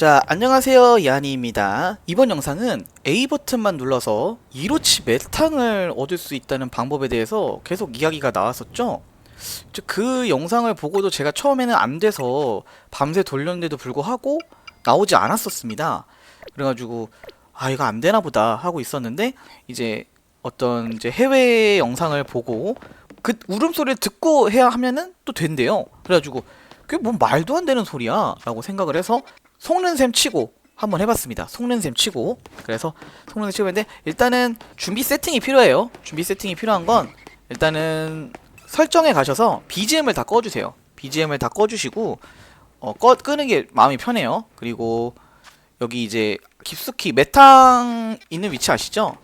자, 안녕하세요. 야니입니다. 이번 영상은 A 버튼만 눌러서 이로치 메탕을 얻을 수 있다는 방법에 대해서 계속 이야기가 나왔었죠. 저그 영상을 보고도 제가 처음에는 안 돼서 밤새 돌렸는데도 불구하고 나오지 않았었습니다. 그래가지고 아 이거 안 되나 보다 하고 있었는데 이제 어떤 이제 해외 영상을 보고 그 울음소리를 듣고 해야 하면은 또 된대요. 그래가지고 그게 뭔 말도 안 되는 소리야 라고 생각을 해서 속는 셈 치고 한번 해봤습니다. 속는 셈 치고 그래서 속는 셈 치고 했는데 일단은 준비 세팅이 필요해요. 준비 세팅이 필요한 건 일단은 설정에 가셔서 BGM을 다 꺼주세요. BGM을 다 꺼주시고 어, 꺼 끄는 게 마음이 편해요. 그리고 여기 이제 깊숙이 메탕 있는 위치 아시죠?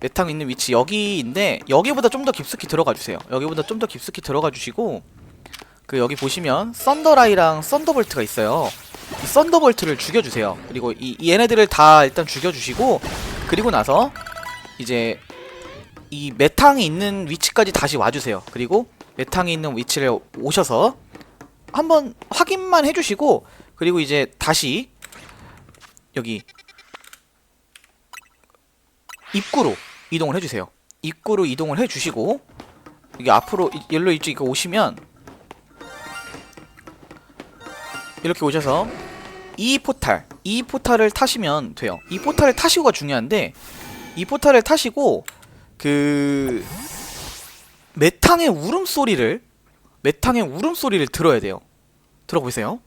메탕 있는 위치 여기인데 여기보다 좀 더 깊숙이 들어가 주세요. 여기보다 좀 더 깊숙이 들어가 주시고 그 여기 보시면 썬더라이랑 썬더볼트가 있어요. 이 썬더볼트를 죽여주세요. 그리고 이, 이 얘네들을 다 일단 죽여주시고 그리고 나서 이제 이 메탕이 있는 위치까지 다시 와주세요. 그리고 메탕이 있는 위치를 오셔서 한번 확인만 해주시고 그리고 이제 다시 여기 입구로 이동을 해주세요. 입구로 이동을 해주시고 여기 앞으로 이- 옐로 이쪽 이거 오시면 이렇게 오셔서 이 포탈 이 포탈을 타시면 돼요. 이 포탈을 타시고가 중요한데 이 포탈을 타시고 그 메탕의 울음소리를 메탕의 울음소리를 들어야 돼요. 들어보세요.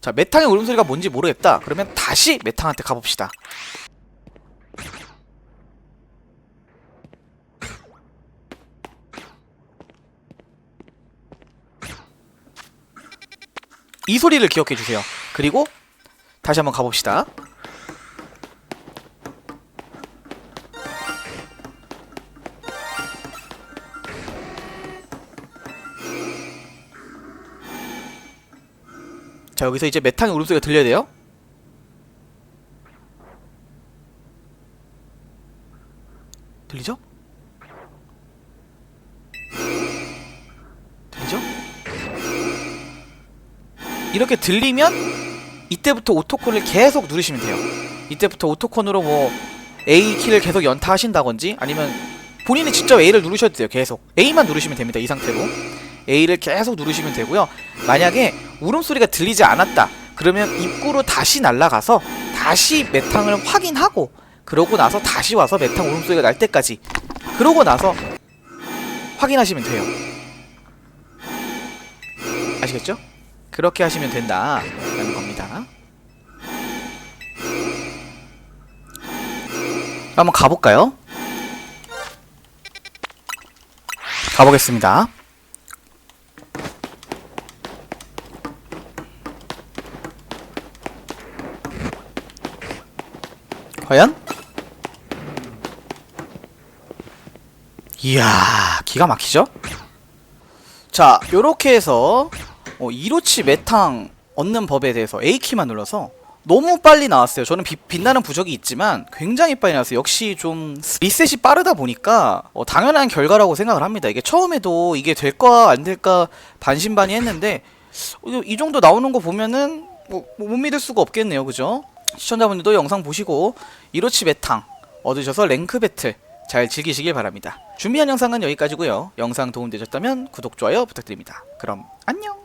자, 메탕의 울음소리가 뭔지 모르겠다. 그러면 다시 메탕한테 가봅시다. 이 소리를 기억해 주세요. 그리고 다시 한번 가봅시다. 자 여기서 이제 메탕의 울음소리가 들려야 돼요. 들리죠? 이렇게 들리면 이때부터 오토콘을 계속 누르시면 돼요. 이때부터 오토콘으로 뭐 A 키를 계속 연타하신다든지 아니면 본인이 직접 A를 누르셔도 돼요. 계속 A만 누르시면 됩니다. 이 상태로 A를 계속 누르시면 되고요. 만약에 울음소리가 들리지 않았다. 그러면 입구로 다시 날아가서 다시 메탕을 확인하고 그러고 나서 다시 와서 메탕 울음소리가 날 때까지 그러고 나서 확인하시면 돼요. 아시겠죠? 그렇게 하시면 된다 라는 겁니다. 한번 가볼까요? 가보겠습니다. 과연? 이야, 기가 막히죠? 자, 요렇게 해서 어, 이로치 메탕 얻는 법에 대해서 A키만 눌러서 너무 빨리 나왔어요. 저는 빛, 빛나는 부적이 있지만 굉장히 빨리 나왔어요. 역시 좀 리셋이 빠르다 보니까 어, 당연한 결과라고 생각을 합니다. 이게 처음에도 이게 될까 안 될까 반신반의 했는데 어, 이 정도 나오는 거 보면은 뭐, 뭐못 믿을 수가 없겠네요. 그죠? 시청자분들도 영상 보시고 이로치 메탕 얻으셔서 랭크 배틀 잘 즐기시길 바랍니다. 준비한 영상은 여기까지고요. 영상 도움되셨다면 구독, 좋아요 부탁드립니다. 그럼 안녕!